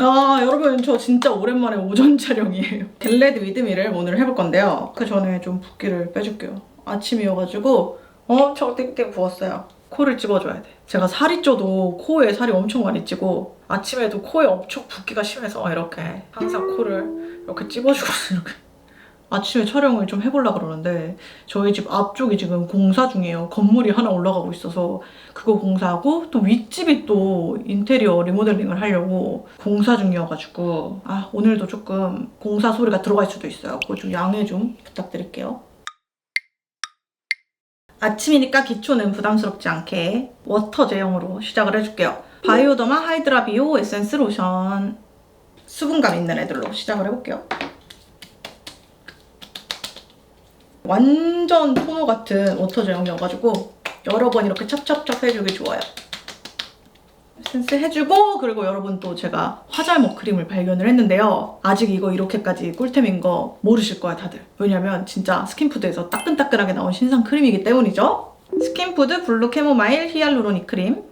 아 여러분 저 진짜 오랜만에 오전 촬영이에요. 겟레드 위드미를 오늘 해볼 건데요. 그 전에 좀 붓기를 빼줄게요. 아침이어가지고 엄청 땡땡 부었어요. 코를 찝어줘야 돼. 제가 살이 쪄도 코에 살이 엄청 많이 찌고 아침에도 코에 엄청 붓기가 심해서 이렇게 항상 코를 이렇게 찝어주고 이렇게 아침에 촬영을 좀 해보려고 그러는데 저희 집 앞쪽이 지금 공사 중이에요. 건물이 하나 올라가고 있어서 그거 공사하고 또 윗집이 또 인테리어 리모델링을 하려고 공사 중이어가지고 아 오늘도 조금 공사 소리가 들어갈 수도 있어요. 그거 좀 양해 좀 부탁드릴게요. 아침이니까 기초는 부담스럽지 않게 워터 제형으로 시작을 해줄게요. 바이오더마 하이드라 비오 에센스 로션 수분감 있는 애들로 시작을 해볼게요. 완전 토너 같은 워터 제형이어가지고 여러 번 이렇게 찹찹찹 해주기 좋아요. 센스 해주고 그리고 여러분 또 제가 화잘먹 크림을 발견을 했는데요. 아직 이거 이렇게까지 꿀템인 거 모르실 거야 다들. 왜냐면 진짜 스킨푸드에서 따끈따끈하게 나온 신상 크림이기 때문이죠. 스킨푸드 블루 캐모마일 히알루로닉 크림.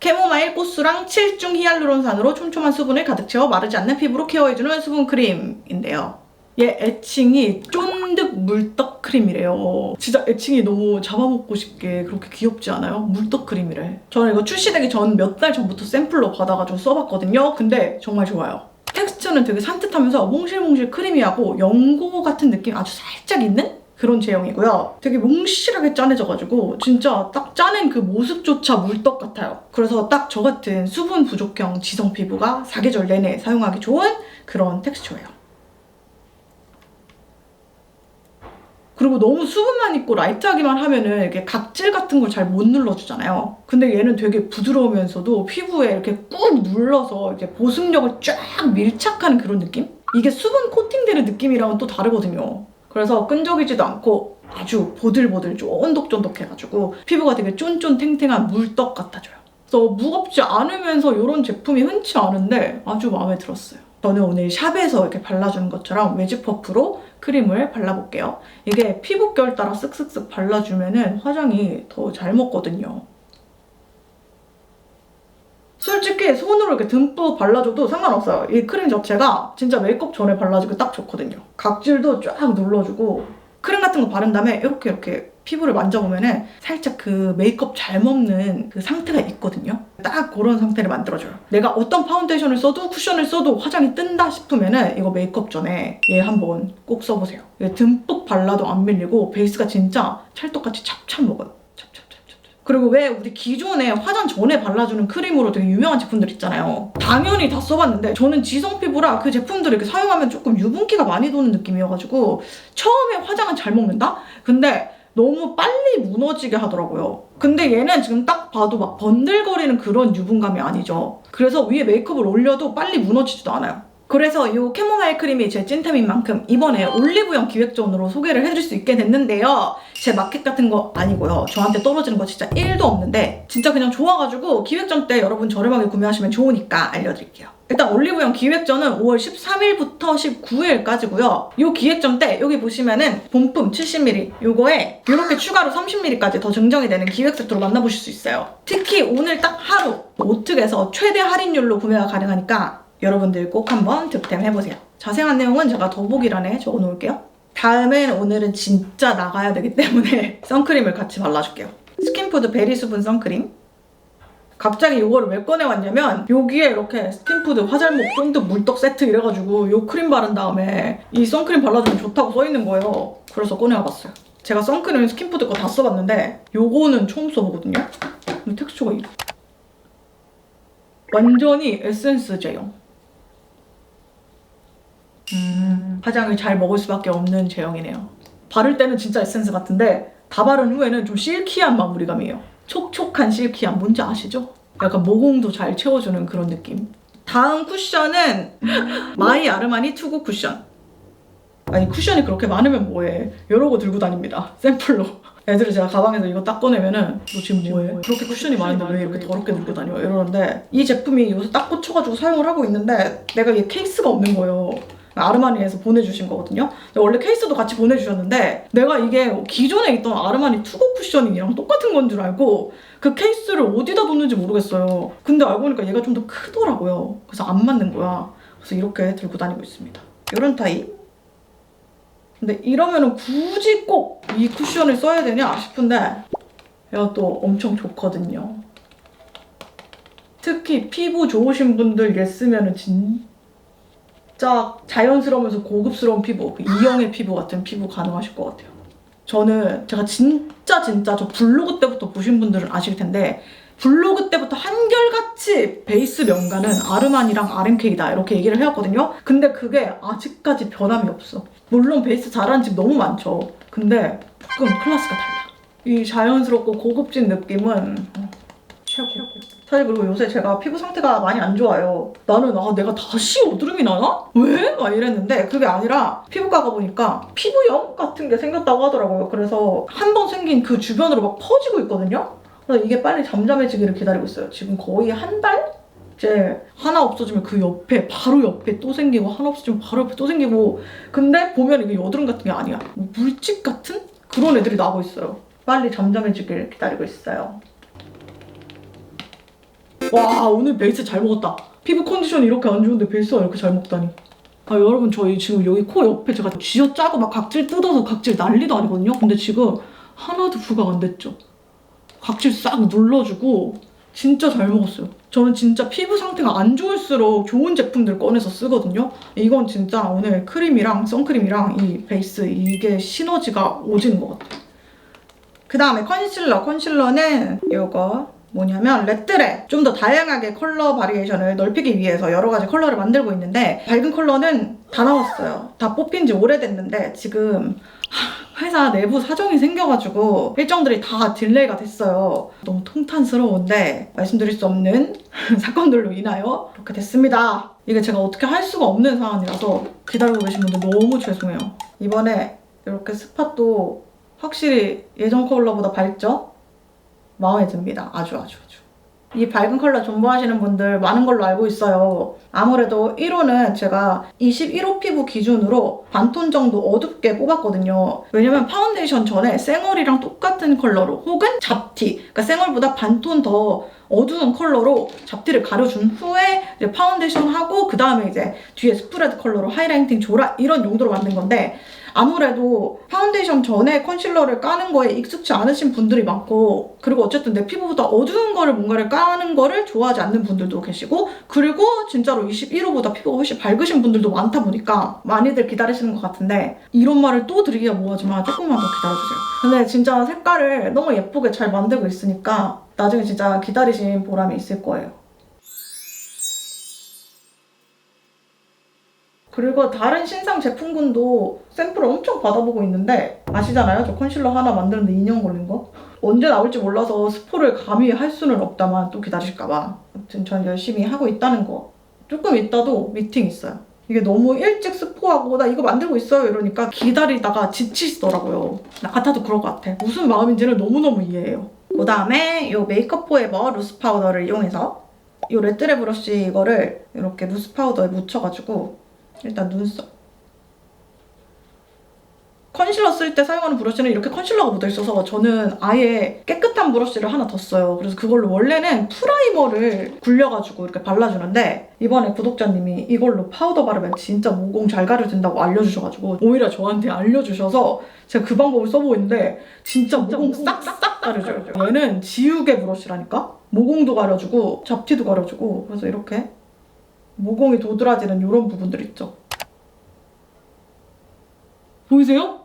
캐모마일 꽃수랑 7중 히알루론산으로 촘촘한 수분을 가득 채워 마르지 않는 피부로 케어해주는 수분 크림인데요. 얘 애칭이 쫀득 물떡 크림이래요. 진짜 애칭이 너무 잡아먹고 싶게 그렇게 귀엽지 않아요? 물떡 크림이래. 저는 이거 출시되기 전 몇 달 전부터 샘플로 받아가지고 써봤거든요. 근데 정말 좋아요. 텍스처는 되게 산뜻하면서 몽실몽실 크리미하고 연고 같은 느낌 아주 살짝 있는 그런 제형이고요. 되게 몽실하게 짜내져가지고 진짜 딱 짜낸 그 모습조차 물떡 같아요. 그래서 딱 저 같은 수분 부족형 지성 피부가 사계절 내내 사용하기 좋은 그런 텍스처예요. 그리고 너무 수분만 있고 라이트하기만 하면은 이렇게 각질 같은 걸 잘 못 눌러주잖아요. 근데 얘는 되게 부드러우면서도 피부에 이렇게 꾹 눌러서 이렇게 보습력을 쫙 밀착하는 그런 느낌? 이게 수분 코팅되는 느낌이랑은 또 다르거든요. 그래서 끈적이지도 않고 아주 보들보들 쫀득쫀득해가지고 피부가 되게 쫀쫀탱탱한 물떡 같아져요. 그래서 무겁지 않으면서 이런 제품이 흔치 않은데 아주 마음에 들었어요. 저는 오늘 샵에서 이렇게 발라주는 것처럼 웨지 퍼프로 크림을 발라볼게요. 이게 피부결 따라 쓱쓱쓱 발라주면 화장이 더 잘 먹거든요. 솔직히 손으로 이렇게 듬뿍 발라줘도 상관없어요. 이 크림 자체가 진짜 메이크업 전에 발라주기 딱 좋거든요. 각질도 쫙 눌러주고 크림 같은 거 바른 다음에 이렇게 이렇게 피부를 만져보면은 살짝 그 메이크업 잘 먹는 그 상태가 있거든요. 딱 그런 상태를 만들어줘요. 내가 어떤 파운데이션을 써도 쿠션을 써도 화장이 뜬다 싶으면은 이거 메이크업 전에 얘 한번 꼭 써보세요. 얘 듬뿍 발라도 안 밀리고 베이스가 진짜 찰떡같이 찹찹 먹어요. 그리고 왜 우리 기존에 화장 전에 발라주는 크림으로 되게 유명한 제품들 있잖아요. 당연히 다 써봤는데 저는 지성 피부라 그 제품들을 이렇게 사용하면 조금 유분기가 많이 도는 느낌이어가지고 처음에 화장은 잘 먹는다? 근데 너무 빨리 무너지게 하더라고요. 근데 얘는 지금 딱 봐도 막 번들거리는 그런 유분감이 아니죠. 그래서 위에 메이크업을 올려도 빨리 무너지지도 않아요. 그래서 이 캐모마일 크림이 제 찐템인 만큼 이번에 올리브영 기획전으로 소개를 해줄 수 있게 됐는데요. 제 마켓 같은 거 아니고요. 저한테 떨어지는 거 진짜 1도 없는데 진짜 그냥 좋아가지고 기획전 때 여러분 저렴하게 구매하시면 좋으니까 알려드릴게요. 일단 올리브영 기획전은 5월 13일부터 19일까지고요. 이 기획전 때 여기 보시면은 본품 70ml 요거에 이렇게 추가로 30ml까지 더 증정이 되는 기획 세트로 만나보실 수 있어요. 특히 오늘 딱 하루 오특에서 최대 할인율로 구매가 가능하니까 여러분들 꼭 한번 득템 해보세요. 자세한 내용은 제가 더보기란에 적어놓을게요. 다음엔 오늘은 진짜 나가야 되기 때문에 선크림을 같이 발라줄게요. 스킨푸드 베리 수분 선크림. 갑자기 이거를 왜 꺼내왔냐면 여기에 이렇게 스킨푸드 화잘목 쫀득 물떡 세트 이래가지고 이 크림 바른 다음에 이 선크림 발라주면 좋다고 써있는 거예요. 그래서 꺼내와봤어요. 제가 선크림 스킨푸드 거 다 써봤는데 요거는 처음 써보거든요. 근데 텍스처가 이래. 완전히 에센스 제형. 음, 화장을 잘 먹을 수밖에 없는 제형이네요. 바를 때는 진짜 에센스 같은데 다 바른 후에는 좀 실키한 마무리감이에요. 촉촉한 실키함 뭔지 아시죠? 약간 모공도 잘 채워주는 그런 느낌. 다음 쿠션은 마이 아르마니 투구 쿠션. 아니 쿠션이 그렇게 많으면 뭐해? 여러 거 들고 다닙니다. 샘플로. 애들이 제가 가방에서 이거 딱 꺼내면은 너 지금 뭐해? 그렇게 쿠션이 많은데 왜 이렇게 더럽게 들고 다녀? 이러는데 이 제품이 요새 딱 꽂혀가지고 사용을 하고 있는데 내가 얘 케이스가 없는 거예요. 아르마니에서 보내주신 거거든요. 원래 케이스도 같이 보내주셨는데 내가 이게 기존에 있던 아르마니 투고 쿠셔닝이랑 똑같은 건 줄 알고 그 케이스를 어디다 뒀는지 모르겠어요. 근데 알고 보니까 얘가 좀 더 크더라고요. 그래서 안 맞는 거야. 그래서 이렇게 들고 다니고 있습니다. 이런 타입. 근데 이러면은 굳이 꼭 이 쿠션을 써야 되냐 싶은데 얘가 또 엄청 좋거든요. 특히 피부 좋으신 분들 얘 쓰면은 진 짜 자연스러우면서 고급스러운 피부, 그 이영의 피부 같은 피부 가능하실 것 같아요. 저는 제가 진짜 진짜 저 블로그 때부터 보신 분들은 아실 텐데 블로그 때부터 한결같이 베이스 명가는 아르마니랑 RMK다 이렇게 얘기를 해왔거든요. 근데 그게 아직까지 변함이 없어. 물론 베이스 잘하는 집 너무 많죠. 근데 조금 클래스가 달라. 이 자연스럽고 고급진 느낌은 어, 최고. 사실 그리고 요새 제가 피부 상태가 많이 안 좋아요. 나는 아 내가 다시 여드름이 나나? 왜? 막 이랬는데 그게 아니라 피부과 가보니까 피부염 같은 게 생겼다고 하더라고요. 그래서 한 번 생긴 그 주변으로 막 퍼지고 있거든요. 그래서 이게 빨리 잠잠해지기를 기다리고 있어요. 지금 거의 한 달? 이제 하나 없어지면 그 옆에 바로 옆에 또 생기고 하나 없어지면 바로 옆에 또 생기고 근데 보면 이게 여드름 같은 게 아니야. 뭐 물집 같은 그런 애들이 나고 있어요. 빨리 잠잠해지길 기다리고 있어요. 와 오늘 베이스 잘 먹었다. 피부 컨디션이 이렇게 안 좋은데 베이스가 이렇게 잘 먹다니. 아 여러분 저희 지금 여기 코 옆에 제가 쥐어 짜고 막 각질 뜯어서 각질 난리도 아니거든요. 근데 지금 하나도 부각 안 됐죠. 각질 싹 눌러주고 진짜 잘 먹었어요. 저는 진짜 피부 상태가 안 좋을수록 좋은 제품들 꺼내서 쓰거든요. 이건 진짜 오늘 크림이랑 선크림이랑 이 베이스 이게 시너지가 오지는 것 같아요. 그 다음에 컨실러. 컨실러는 이거 뭐냐면 레트레 좀 더 다양하게 컬러 바리에이션을 넓히기 위해서 여러 가지 컬러를 만들고 있는데 밝은 컬러는 다 나왔어요. 다 뽑힌 지 오래됐는데 지금 하, 회사 내부 사정이 생겨가지고 일정들이 다 딜레이가 됐어요. 너무 통탄스러운데 말씀드릴 수 없는 사건들로 인하여 이렇게 됐습니다. 이게 제가 어떻게 할 수가 없는 상황이라서 기다리고 계신 분들 너무 죄송해요. 이번에 이렇게 스팟도 확실히 예전 컬러보다 밝죠? 마음에 듭니다. 아주 아주 아주. 이 밝은 컬러 존버하시는 분들 많은 걸로 알고 있어요. 아무래도 1호는 제가 21호 피부 기준으로 반톤 정도 어둡게 뽑았거든요. 왜냐면 파운데이션 전에 쌩얼이랑 똑같은 컬러로 혹은 잡티, 그러니까 쌩얼보다 반톤 더 어두운 컬러로 잡티를 가려준 후에 파운데이션 하고 그 다음에 이제 뒤에 스프레드 컬러로 하이라이팅 줘라 이런 용도로 만든 건데 아무래도 파운데이션 전에 컨실러를 까는 거에 익숙치 않으신 분들이 많고 그리고 어쨌든 내 피부보다 어두운 거를 뭔가를 까는 거를 좋아하지 않는 분들도 계시고 그리고 진짜로 21호보다 피부가 훨씬 밝으신 분들도 많다 보니까 많이들 기다리시는 것 같은데 이런 말을 또 드리기가 뭐하지만 조금만 더 기다려주세요. 근데 진짜 색깔을 너무 예쁘게 잘 만들고 있으니까 나중에 진짜 기다리신 보람이 있을 거예요. 그리고 다른 신상 제품군도 샘플을 엄청 받아보고 있는데 아시잖아요? 저 컨실러 하나 만드는데 2년 걸린 거? 언제 나올지 몰라서 스포를 감히 할 수는 없다만 또 기다리실까봐. 아무튼 전 열심히 하고 있다는 거. 조금 있다도 미팅 있어요. 이게 너무 일찍 스포하고 나 이거 만들고 있어요 이러니까 기다리다가 지치시더라고요. 나 같아도 그럴 것 같아. 무슨 마음인지를 너무너무 이해해요. 그 다음에 이 메이크업 포에버 루스 파우더를 이용해서 이 레트레 브러쉬 이거를 이렇게 루스 파우더에 묻혀가지고 일단 눈썹. 컨실러 쓸 때 사용하는 브러쉬는 이렇게 컨실러가 묻어있어서 저는 아예 깨끗한 브러쉬를 하나 더 써요. 그래서 그걸로 원래는 프라이머를 굴려가지고 이렇게 발라주는데 이번에 구독자님이 이걸로 파우더 바르면 진짜 모공 잘 가려진다고 알려주셔가지고 오히려 저한테 알려주셔서 제가 그 방법을 써보고 있는데 진짜 모공 싹싹 가려져요. 얘는 지우개 브러쉬라니까? 모공도 가려주고 잡티도 가려주고 그래서 이렇게 모공이 도드라지는 이런 부분들 있죠. 보이세요?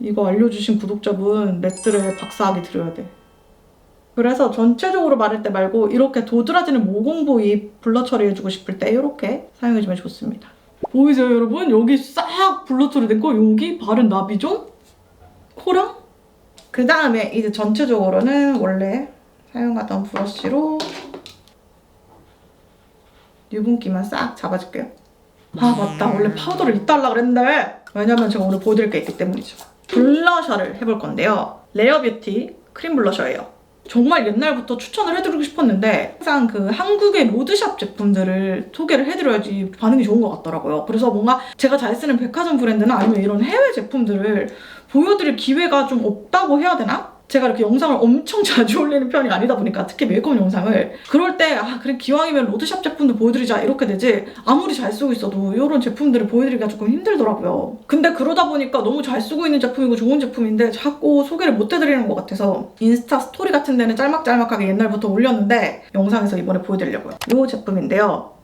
이거 알려주신 구독자분 랩들을 박사하게 드려야 돼. 그래서 전체적으로 바를 때 말고 이렇게 도드라지는 모공 부위 블러 처리해주고 싶을 때 이렇게 사용해주면 좋습니다. 보이세요 여러분? 여기 싹 블러 처리된 거 여기 바른 나비존 코랑 그 다음에 이제 전체적으로는 원래 사용하던 브러쉬로 유분기만 싹 잡아줄게요. 아 맞다 원래 파우더를 이따 하려고 그랬는데 왜냐면 제가 오늘 보여드릴 게 있기 때문이죠. 블러셔를 해볼 건데요. 레어 뷰티 크림 블러셔예요. 정말 옛날부터 추천을 해드리고 싶었는데 항상 그 한국의 로드샵 제품들을 소개를 해드려야지 반응이 좋은 것 같더라고요. 그래서 뭔가 제가 잘 쓰는 백화점 브랜드나 아니면 이런 해외 제품들을 보여드릴 기회가 좀 없다고 해야 되나? 제가 이렇게 영상을 엄청 자주 올리는 편이 아니다 보니까 특히 메이크업 영상을. 그럴 때 아 그래 기왕이면 로드샵 제품도 보여드리자 이렇게 되지. 아무리 잘 쓰고 있어도 이런 제품들을 보여드리기가 조금 힘들더라고요. 근데 그러다 보니까 너무 잘 쓰고 있는 제품이고 좋은 제품인데 자꾸 소개를 못 해드리는 것 같아서 인스타 스토리 같은 데는 짤막짤막하게 옛날부터 올렸는데 영상에서 이번에 보여드리려고요. 이 제품인데요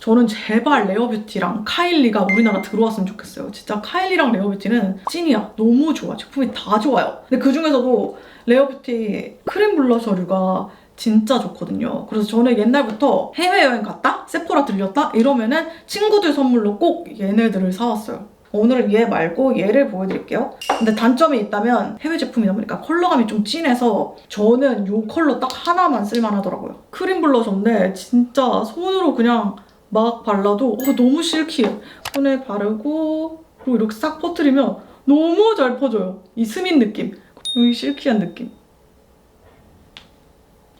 저는 제발 레어뷰티랑 카일리가 우리나라 들어왔으면 좋겠어요. 진짜 카일리랑 레어뷰티는 찐이야. 너무 좋아. 제품이 다 좋아요. 근데 그 중에서도 레어뷰티 크림 블러셔류가 진짜 좋거든요. 그래서 저는 옛날부터 해외여행 갔다? 세포라 들렸다? 이러면은 친구들 선물로 꼭 얘네들을 사왔어요. 오늘은 얘 말고 얘를 보여드릴게요. 근데 단점이 있다면 해외 제품이다 보니까 컬러감이 좀 진해서 저는 이 컬러 딱 하나만 쓸만하더라고요. 크림 블러셔인데 진짜 손으로 그냥 막 발라도 어, 너무 실키해. 손에 바르고 그리고 이렇게 싹 퍼뜨리면 너무 잘 퍼져요. 이 스민 느낌. 이 실키한 느낌.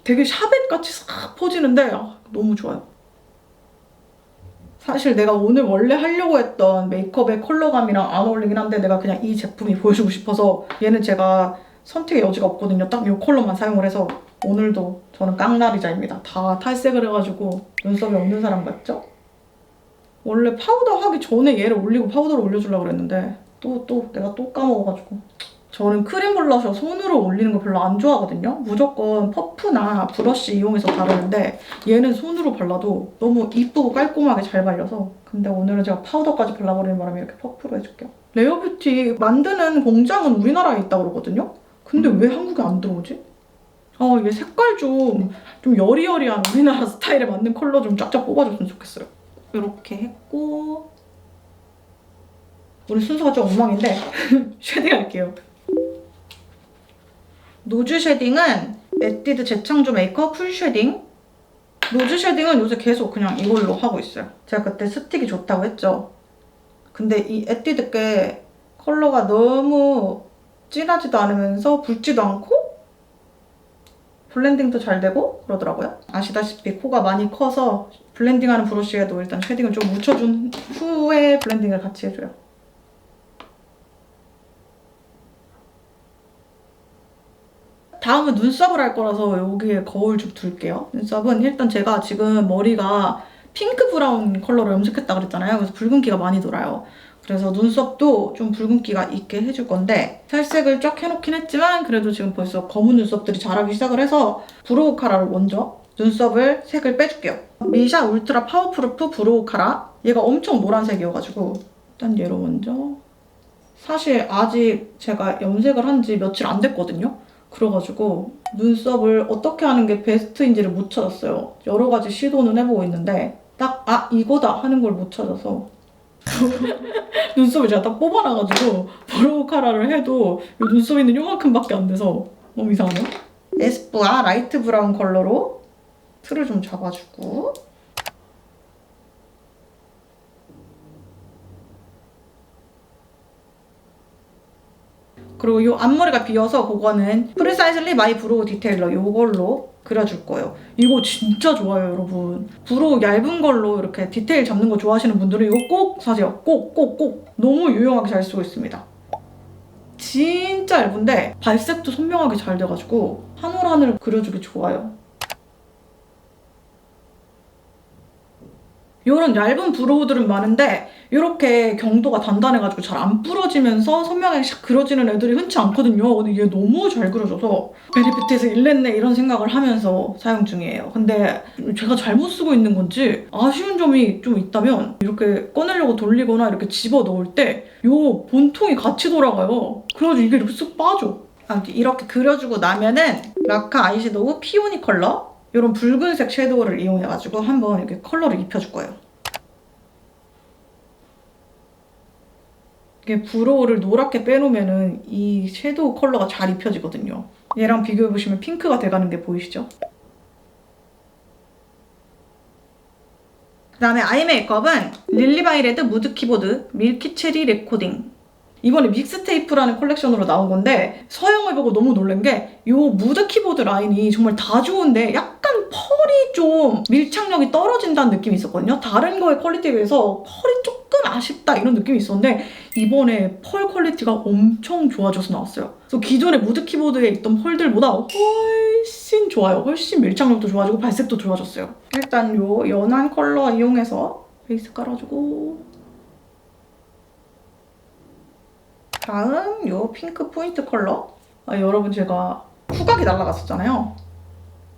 되게 샤벳같이 싹 퍼지는데 아, 너무 좋아요. 사실 내가 오늘 원래 하려고 했던 메이크업의 컬러감이랑 안 어울리긴 한데 내가 그냥 이 제품이 보여주고 싶어서 얘는 제가 선택의 여지가 없거든요. 딱 이 컬러만 사용을 해서 오늘도 저는 깡나리자입니다. 다 탈색을 해가지고 눈썹이 없는 사람 같죠? 원래 파우더 하기 전에 얘를 올리고 파우더를 올려주려고 그랬는데 또 또 내가 또 까먹어가지고 저는 크림 블러셔 손으로 올리는 거 별로 안 좋아하거든요. 무조건 퍼프나 브러쉬 이용해서 바르는데 얘는 손으로 발라도 너무 이쁘고 깔끔하게 잘 발려서 근데 오늘은 제가 파우더까지 발라버리는 바람에 이렇게 퍼프로 해줄게요. 레어뷰티 만드는 공장은 우리나라에 있다고 그러거든요. 근데 왜 한국에 안 들어오지? 아, 얘 색깔 좀, 좀 여리여리한 우리나라 스타일에 맞는 컬러 좀 쫙쫙 뽑아줬으면 좋겠어요. 이렇게 했고, 우리 순서가 좀 엉망인데, 쉐딩 할게요. 노즈 쉐딩은 에뛰드 재창조 메이크업 풀 쉐딩. 노즈 쉐딩은 요새 계속 그냥 이걸로 하고 있어요. 제가 그때 스틱이 좋다고 했죠. 근데 이 에뛰드 게 컬러가 너무 진하지도 않으면서 붉지도 않고 블렌딩도 잘 되고 그러더라고요. 아시다시피 코가 많이 커서 블렌딩하는 브러쉬에도 일단 쉐딩을 좀 묻혀준 후에 블렌딩을 같이 해줘요. 다음은 눈썹을 할 거라서 여기에 거울 좀 둘게요. 눈썹은 일단 제가 지금 머리가 핑크 브라운 컬러로 염색했다 그랬잖아요. 그래서 붉은기가 많이 돌아요. 그래서 눈썹도 좀 붉은기가 있게 해줄 건데 살색을 쫙 해놓긴 했지만 그래도 지금 벌써 검은 눈썹들이 자라기 시작을 해서 브로우 카라로 먼저 눈썹을 색을 빼줄게요. 미샤 울트라 파워프루프 브로우 카라 얘가 엄청 노란색이어가지고 일단 얘로 먼저 사실 아직 제가 염색을 한 지 며칠 안 됐거든요. 그래가지고 눈썹을 어떻게 하는 게 베스트인지를 못 찾았어요. 여러 가지 시도는 해보고 있는데 딱 아 이거다 하는 걸 못 찾아서 눈썹을 제가 딱 뽑아놔가지고 브로우 카라를 해도 이 눈썹 있는 요만큼밖에 안 돼서 너무 이상하네요. 에스쁘아 라이트 브라운 컬러로 틀을 좀 잡아주고 그리고 이 앞머리가 비어서 그거는 프리사이즐리 마이 브로우 디테일러 이걸로 그려줄 거예요. 이거 진짜 좋아요, 여러분. 브로우 얇은 걸로 이렇게 디테일 잡는 거 좋아하시는 분들은 이거 꼭 사세요. 꼭, 꼭, 꼭. 너무 유용하게 잘 쓰고 있습니다. 진짜 얇은데 발색도 선명하게 잘 돼가지고 한 올 한올 그려주기 좋아요. 이런 얇은 브로우들은 많은데 이렇게 경도가 단단해가지고 잘 안 부러지면서 선명하게 샥 그려지는 애들이 흔치 않거든요. 근데 얘 너무 잘 그려져서 베네피트에서 일냈네 이런 생각을 하면서 사용 중이에요. 근데 제가 잘못 쓰고 있는 건지 아쉬운 점이 좀 있다면 이렇게 꺼내려고 돌리거나 이렇게 집어 넣을 때 이 본통이 같이 돌아가요. 그래가지고 이게 이렇게 쑥 빠져. 아무튼 이렇게 그려주고 나면은 라카 아이섀도우 피오니 컬러 이런 붉은색 섀도우를 이용해가지고 한번 이렇게 컬러를 입혀줄 거예요. 이게 브로우를 노랗게 빼놓으면은 이 섀도우 컬러가 잘 입혀지거든요. 얘랑 비교해보시면 핑크가 돼가는 게 보이시죠? 그 다음에 아이 메이크업은 릴리바이레드 무드 키보드 밀키 체리 레코딩 이번에 믹스테이프라는 컬렉션으로 나온 건데 서형을 보고 너무 놀란 게 이 무드 키보드 라인이 정말 다 좋은데 약간 펄이 좀 밀착력이 떨어진다는 느낌이 있었거든요. 다른 거의 퀄리티에 비해서 펄이 조금 아쉽다 이런 느낌이 있었는데 이번에 펄 퀄리티가 엄청 좋아져서 나왔어요. 그래서 기존의 무드 키보드에 있던 펄들보다 훨씬 좋아요. 훨씬 밀착력도 좋아지고 발색도 좋아졌어요. 일단 요 연한 컬러 이용해서 베이스 깔아주고 다음 요 핑크 포인트 컬러 아, 여러분 제가 후각이 날라갔었잖아요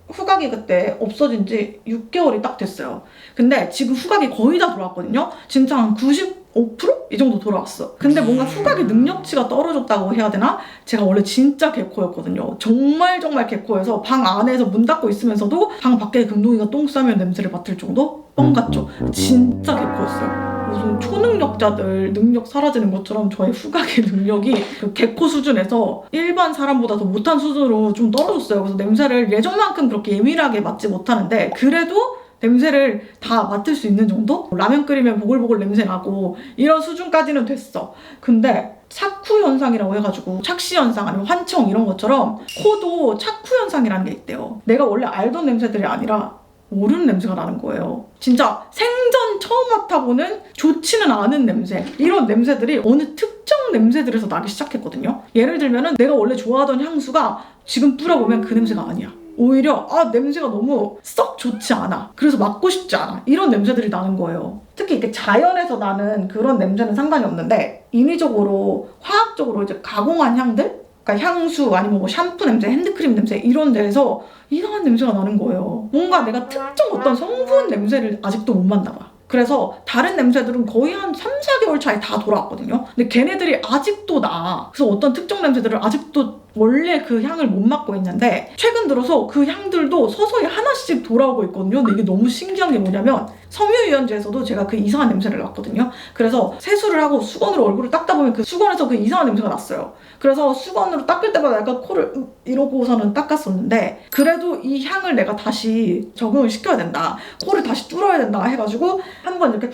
후각이 그때 없어진 지 6개월이 딱 됐어요 근데 지금 후각이 거의 다 돌아왔거든요 진짜 한 95%? 이 정도 돌아왔어 근데 뭔가 후각의 능력치가 떨어졌다고 해야 되나? 제가 원래 진짜 개코였거든요 정말 정말 개코여서 방 안에서 문 닫고 있으면서도 방 밖에 금동이가 똥 싸면 냄새를 맡을 정도? 뻥 같죠? 진짜 개코였어요 무슨 초능력자들 능력 사라지는 것처럼 저의 후각의 능력이 그 개코 수준에서 일반 사람보다 더 못한 수준으로 좀 떨어졌어요. 그래서 냄새를 예전만큼 그렇게 예민하게 맡지 못하는데 그래도 냄새를 다 맡을 수 있는 정도? 라면 끓이면 보글보글 냄새 나고 이런 수준까지는 됐어. 근데 착후 현상이라고 해가지고 착시 현상 아니면 환청 이런 것처럼 코도 착후 현상이라는 게 있대요. 내가 원래 알던 냄새들이 아니라 모르는 냄새가 나는 거예요. 진짜 생전 처음 맡아보는 좋지는 않은 냄새. 이런 냄새들이 어느 특정 냄새들에서 나기 시작했거든요. 예를 들면은 내가 원래 좋아하던 향수가 지금 뿌려보면 그 냄새가 아니야. 오히려 아 냄새가 너무 썩 좋지 않아. 그래서 맡고 싶지 않아. 이런 냄새들이 나는 거예요. 특히 이렇게 자연에서 나는 그런 냄새는 상관이 없는데 인위적으로 화학적으로 이제 가공한 향들 그러니까 향수 아니면 뭐 샴푸 냄새, 핸드크림 냄새 이런 데에서 이상한 냄새가 나는 거예요. 뭔가 내가 특정 어떤 성분 냄새를 아직도 못 맡나봐. 그래서 다른 냄새들은 거의 한 3, 4개월 차에 다 돌아왔거든요. 근데 걔네들이 아직도 나. 그래서 어떤 특정 냄새들을 아직도 원래 그 향을 못 맡고 있는데 최근 들어서 그 향들도 서서히 하나씩 돌아오고 있거든요. 근데 이게 너무 신기한 게 뭐냐면 섬유유연제에서도 제가 그 이상한 냄새를 맡거든요. 그래서 세수를 하고 수건으로 얼굴을 닦다 보면 그 수건에서 그 이상한 냄새가 났어요. 그래서 수건으로 닦을 때마다 약간 코를 음, 이러고서는 닦았었는데 그래도 이 향을 내가 다시 적응을 시켜야 된다. 코를 다시 뚫어야 된다 해가지고 한 번 이렇게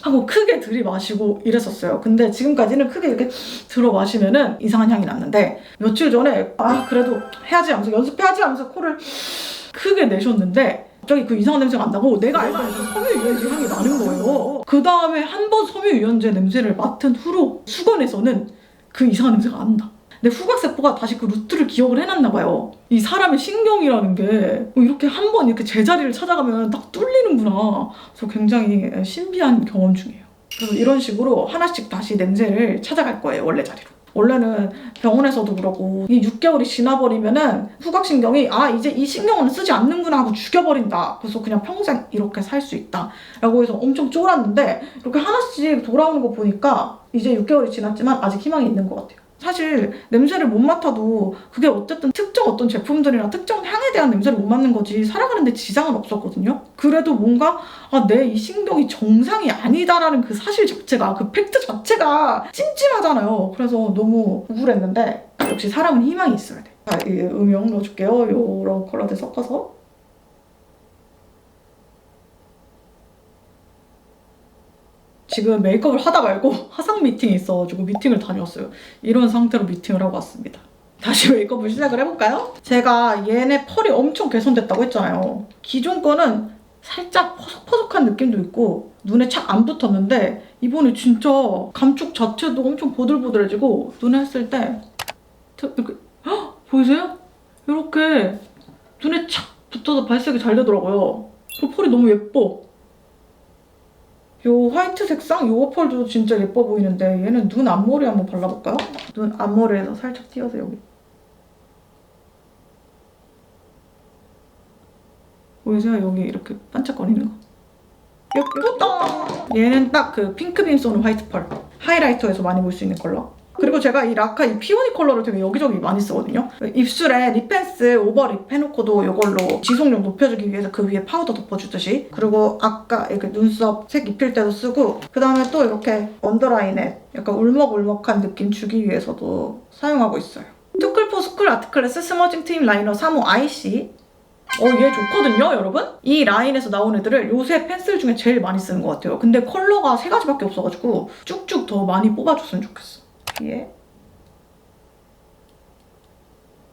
하고 크게 들이마시고 이랬었어요. 근데 지금까지는 크게 이렇게 들어 마시면은 이상한 향이 났는데 며칠 전에 아 그래도 해야지 하면서 연습해야지 하면서 코를 크게 내셨는데 갑자기 그 이상한 냄새가 안 나고 내가 알고 있는 섬유유연제 향이 나는 거예요. 그 다음에 한 번 섬유유연제 냄새를 맡은 후로 수건에서는 그 이상한 냄새가 안 나. 근데 후각세포가 다시 그 루트를 기억을 해놨나 봐요. 이 사람의 신경이라는 게뭐 이렇게 한 번 이렇게 제자리를 찾아가면 딱 뚫리는구나. 그래서 굉장히 신비한 경험 중이에요. 그래서 이런 식으로 하나씩 다시 냄새를 찾아갈 거예요, 원래 자리로. 원래는 병원에서도 그러고 이 6개월이 지나버리면은 후각신경이 아 이제 이 신경은 쓰지 않는구나 하고 죽여버린다. 그래서 그냥 평생 이렇게 살 수 있다. 라고 해서 엄청 쫄았는데 이렇게 하나씩 돌아오는 거 보니까 이제 6개월이 지났지만 아직 희망이 있는 것 같아요 사실 냄새를 못 맡아도 그게 어쨌든 특정 어떤 제품들이나 특정 향에 대한 냄새를 못 맡는 거지 살아가는데 지장은 없었거든요 그래도 뭔가 아, 내 이 신경이 정상이 아니다라는 그 사실 자체가, 그 팩트 자체가 찜찜하잖아요. 그래서 너무 우울했는데, 역시 사람은 희망이 있어야 돼. 자, 이 음영 넣어줄게요. 요런 컬러들 섞어서. 지금 메이크업을 하다 말고 화상 미팅이 있어가지고 미팅을 다녀왔어요. 이런 상태로 미팅을 하고 왔습니다. 다시 메이크업을 시작을 해볼까요? 제가 얘네 펄이 엄청 개선됐다고 했잖아요. 기존 거는 살짝 퍼석퍼석한 느낌도 있고 눈에 착 안 붙었는데 이번에 진짜 감촉 자체도 엄청 보들보들해지고 눈에 했을 때 이렇게 헉! 보이세요? 이렇게 눈에 착 붙어서 발색이 잘 되더라고요. 그 펄이 너무 예뻐. 요 화이트 색상 요 펄도 진짜 예뻐 보이는데 얘는 눈 앞머리 한번 발라볼까요? 눈 앞머리에서 살짝 띄어서 여기 보이세요? 여기 이렇게 반짝거리는 거. 예쁘다! 얘는 딱 그 핑크빔 쏘는 화이트 펄. 하이라이터에서 많이 볼 수 있는 컬러. 그리고 제가 이 라카 이 피오니 컬러를 되게 여기저기 많이 쓰거든요. 입술에 립펜스 오버 립 해놓고도 이걸로 지속력 높여주기 위해서 그 위에 파우더 덮어주듯이. 그리고 아까 이렇게 눈썹 색 입힐 때도 쓰고 그 다음에 또 이렇게 언더라인에 약간 울먹울먹한 느낌 주기 위해서도 사용하고 있어요. 투클포 스쿨 아트클래스 스머징 트임 라이너 3호 IC 어, 얘 좋거든요, 여러분? 이 라인에서 나온 애들을 요새 펜슬 중에 제일 많이 쓰는 것 같아요. 근데 컬러가 세 가지밖에 없어가지고 쭉쭉 더 많이 뽑아줬으면 좋겠어. 뒤에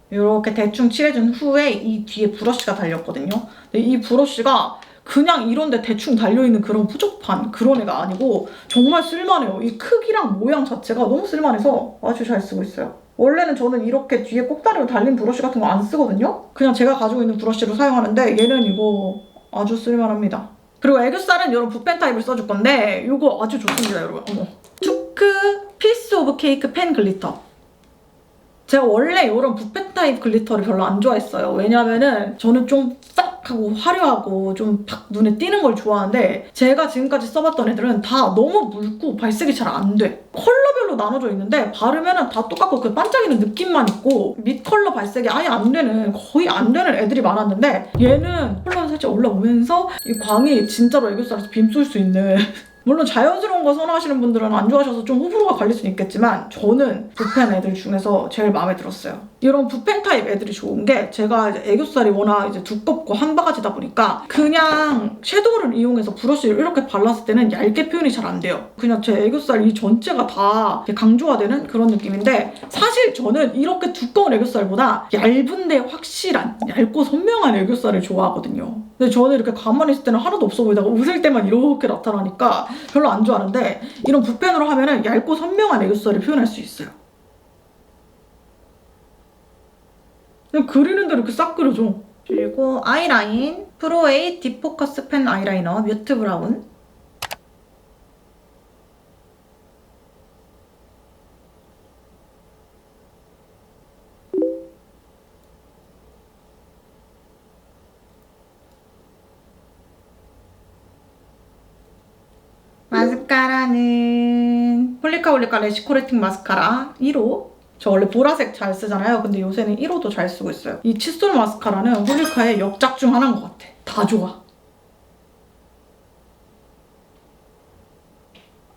이렇게 대충 칠해준 후에 이 뒤에 브러쉬가 달렸거든요. 근데 이 브러쉬가 그냥 이런데 대충 달려있는 그런 부족한 그런 애가 아니고 정말 쓸만해요. 이 크기랑 모양 자체가 너무 쓸만해서 아주 잘 쓰고 있어요. 원래는 저는 이렇게 뒤에 꼭다리로 달린 브러쉬 같은 거 안 쓰거든요. 그냥 제가 가지고 있는 브러쉬로 사용하는데 얘는 이거 아주 쓸만합니다. 그리고 애교살은 이런 붓펜 타입을 써줄 건데 이거 아주 좋습니다, 여러분. 어머. 투크 피스 오브 케이크 펜 글리터. 제가 원래 이런 붓펜 타입 글리터를 별로 안 좋아했어요. 왜냐면은 저는 좀싹 하고 화려하고 좀 팍 눈에 띄는 걸 좋아하는데 제가 지금까지 써봤던 애들은 다 너무 묽고 발색이 잘 안 돼. 컬러별로 나눠져 있는데 바르면은 다 똑같고 그 반짝이는 느낌만 있고 밑 컬러 발색이 아예 안 되는 거의 안 되는 애들이 많았는데 얘는 컬러가 살짝 올라오면서 이 광이 진짜로 애교살에서 빔 쏠 수 있는 물론 자연스러운 거 선호하시는 분들은 안 좋아하셔서 좀 호불호가 갈릴 수는 있겠지만 저는 붓펜 애들 중에서 제일 마음에 들었어요. 이런 붓펜 타입 애들이 좋은 게 제가 이제 애교살이 워낙 이제 두껍고 한 바가지다 보니까 그냥 섀도우를 이용해서 브러쉬를 이렇게 발랐을 때는 얇게 표현이 잘 안 돼요. 그냥 제 애교살 이 전체가 다 이렇게 강조가 되는 그런 느낌인데 사실 저는 이렇게 두꺼운 애교살보다 얇은데 확실한 얇고 선명한 애교살을 좋아하거든요. 근데 저는 이렇게 가만히 있을 때는 하나도 없어 보이다가 웃을 때만 이렇게 나타나니까 별로 안 좋아하는데 이런 붓펜으로 하면은 얇고 선명한 애교살을 표현할 수 있어요. 그냥 그리는 대로 이렇게 싹 그려줘. 그리고 아이라인 프로에이 딥포커스 펜 아이라이너 뮤트 브라운 마스카라는 홀리카 레시코레팅 마스카라 1호 저 원래 보라색 잘 쓰잖아요. 근데 요새는 1호도 잘 쓰고 있어요. 이 칫솔 마스카라는 홀리카의 역작 중 하나인 것 같아. 다 좋아.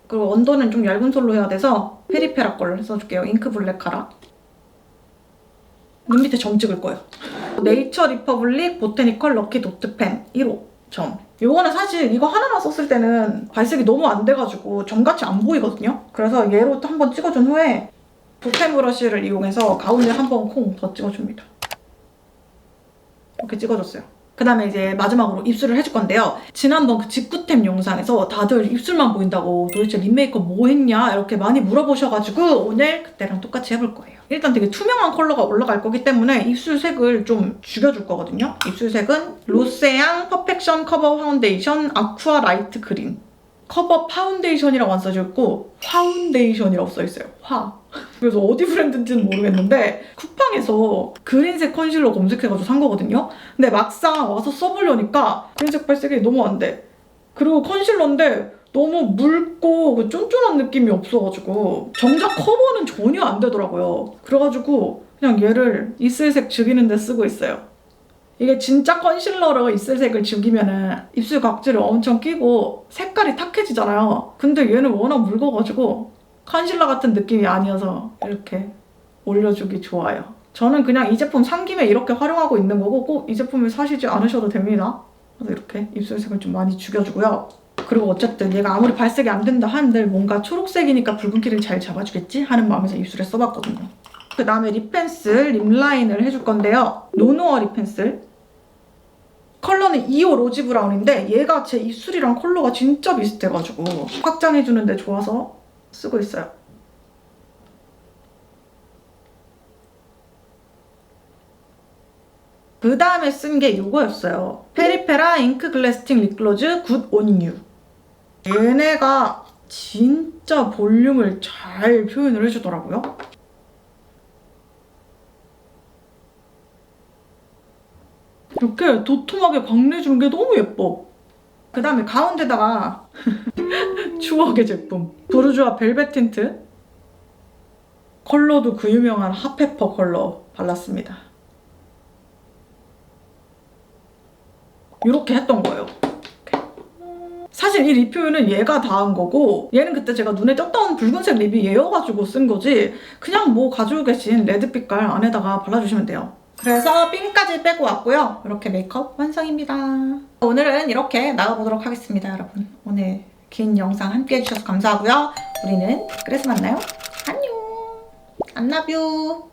그리고 원도는 좀 얇은 솔로 해야 돼서 페리페라 걸 써줄게요. 잉크 블랙 카라. 눈 밑에 점 찍을 거예요. 네이처 리퍼블릭 보테니컬 럭키 도트 펜 1호 점. 요거는 사실 이거 하나만 썼을 때는 발색이 너무 안 돼가지고 점같이 안 보이거든요. 그래서 얘로 또 한번 찍어준 후에 붓펜 브러쉬를 이용해서 가운데 한 번 콩 더 찍어줍니다. 이렇게 찍어줬어요. 그 다음에 이제 마지막으로 입술을 해줄 건데요. 지난번 그 직구템 영상에서 다들 입술만 보인다고 도대체 립 메이크업 뭐 했냐 이렇게 많이 물어보셔가지고 오늘 그때랑 똑같이 해볼 거예요. 일단 되게 투명한 컬러가 올라갈 거기 때문에 입술색을 좀 죽여줄 거거든요. 입술색은 로세앙 퍼펙션 커버 파운데이션 아쿠아 라이트 그린 커버 파운데이션이라고 안 써져 있고 파운데이션이라고 써 있어요. 화. 그래서 어디 브랜드인지는 모르겠는데 쿠팡에서 그린색 컨실러 검색해가지고 산 거거든요. 근데 막상 와서 써보려니까 그린색 발색이 너무 안 돼. 그리고 컨실러인데 너무 묽고 그 쫀쫀한 느낌이 없어가지고 정작 커버는 전혀 안 되더라고요. 그래가지고 그냥 얘를 이슬색 죽이는 데 쓰고 있어요. 이게 진짜 컨실러로 입술색을 죽이면은 입술 각질을 엄청 끼고 색깔이 탁해지잖아요. 근데 얘는 워낙 묽어가지고 컨실러 같은 느낌이 아니어서 이렇게 올려주기 좋아요. 저는 그냥 이 제품 산 김에 이렇게 활용하고 있는 거고 꼭 이 제품을 사시지 않으셔도 됩니다. 그래서 이렇게 입술색을 좀 많이 죽여주고요. 그리고 어쨌든 얘가 아무리 발색이 안 된다 한들 뭔가 초록색이니까 붉은기를 잘 잡아주겠지 하는 마음에서 입술에 써봤거든요. 그 다음에 립 펜슬, 립 라인을 해줄 건데요. 노노어 립 펜슬. 컬러는 2호 로지 브라운인데 얘가 제 입술이랑 컬러가 진짜 비슷해가지고 확장해주는데 좋아서 쓰고 있어요. 그 다음에 쓴 게 이거였어요. 페리페라 잉크 글래스팅 립글로즈 굿 온 유. 얘네가 진짜 볼륨을 잘 표현을 해주더라고요. 이렇게 도톰하게 광내주는 게 너무 예뻐. 그 다음에 가운데다가 추억의 제품 부르주아 벨벳 틴트 컬러도 그 유명한 핫페퍼 컬러 발랐습니다. 이렇게 했던 거예요. 사실 이립 표현은 얘가 다 한 거고 얘는 그때 제가 눈에 띄었던 붉은색 립이 얘여가지고 쓴 거지 그냥 뭐 가지고 계신 레드 빛깔 안에다가 발라주시면 돼요. 그래서 핀까지 빼고 왔고요. 이렇게 메이크업 완성입니다. 오늘은 이렇게 나가보도록 하겠습니다, 여러분. 오늘 긴 영상 함께 해주셔서 감사하고요. 우리는 그래서 만나요. 안녕! 안나뷰